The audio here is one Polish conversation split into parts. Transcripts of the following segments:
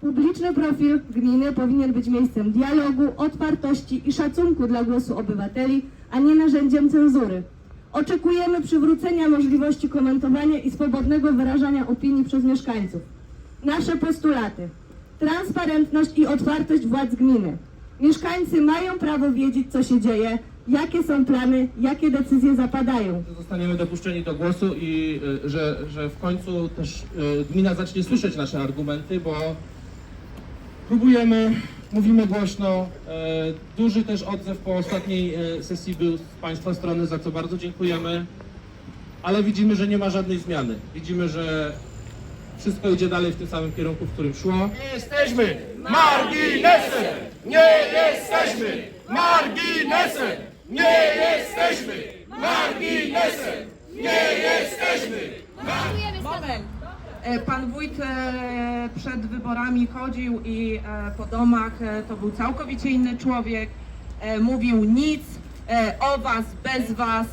Publiczny profil gminy powinien być miejscem dialogu, otwartości i szacunku dla głosu obywateli, a nie narzędziem cenzury. Oczekujemy przywrócenia możliwości komentowania i swobodnego wyrażania opinii przez mieszkańców. Nasze postulaty. Transparentność i otwartość władz gminy. Mieszkańcy mają prawo wiedzieć, co się dzieje, jakie są plany, jakie decyzje zapadają. Zostaniemy dopuszczeni do głosu i y, że, że w końcu też y, gmina zacznie słyszeć nasze argumenty, bo próbujemy, mówimy głośno. e, Duży też odzew po ostatniej e, sesji był z Państwa strony, za co bardzo dziękujemy. Ale widzimy, że nie ma żadnej zmiany. Widzimy, że wszystko idzie dalej w tym samym kierunku, w którym szło. Nie jesteśmy marginesem! Nie jesteśmy marginesem! Nie jesteśmy marginesem! Nie jesteśmy! Moment. E, Pan wójt e, przed wyborami chodził i e, po domach to był całkowicie inny człowiek. Mówił nic o was, bez was.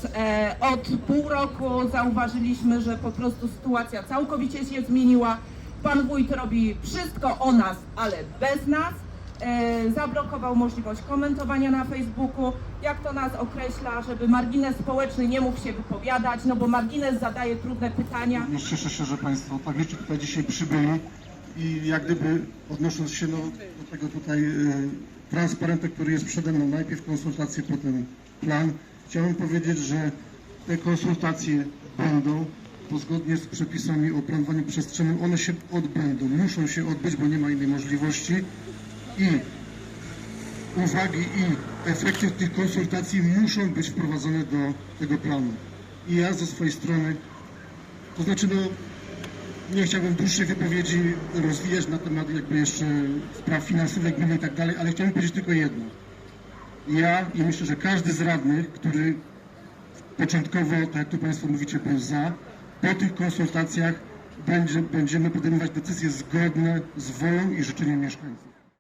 Od pół roku zauważyliśmy, że po prostu sytuacja całkowicie się zmieniła. Pan wójt robi wszystko o nas, ale bez nas. E, Zablokował możliwość komentowania na Facebooku, jak to nas określa, żeby margines społeczny nie mógł się wypowiadać, no bo margines zadaje trudne pytania. Również cieszę się, że Państwo tak licznie tutaj dzisiaj przybyli i jak gdyby odnosząc się no, do tego tutaj y, transparentu, który jest przede mną, najpierw konsultacje, potem plan. Chciałem powiedzieć, że te konsultacje będą, bo zgodnie z przepisami o planowaniu przestrzennym one się odbędą, muszą się odbyć, bo nie ma innej możliwości i uwagi i efekty tych konsultacji muszą być wprowadzone do tego planu. I ja ze swojej strony to znaczy, no, nie chciałbym dłuższej wypowiedzi rozwijać na temat jakby jeszcze spraw finansowych gminy i tak dalej, ale chciałbym powiedzieć tylko jedno. Ja i myślę, że każdy z radnych, który początkowo, tak jak tu Państwo mówicie, był za, po tych konsultacjach będzie, będziemy podejmować decyzje zgodne z wolą i życzeniem mieszkańców.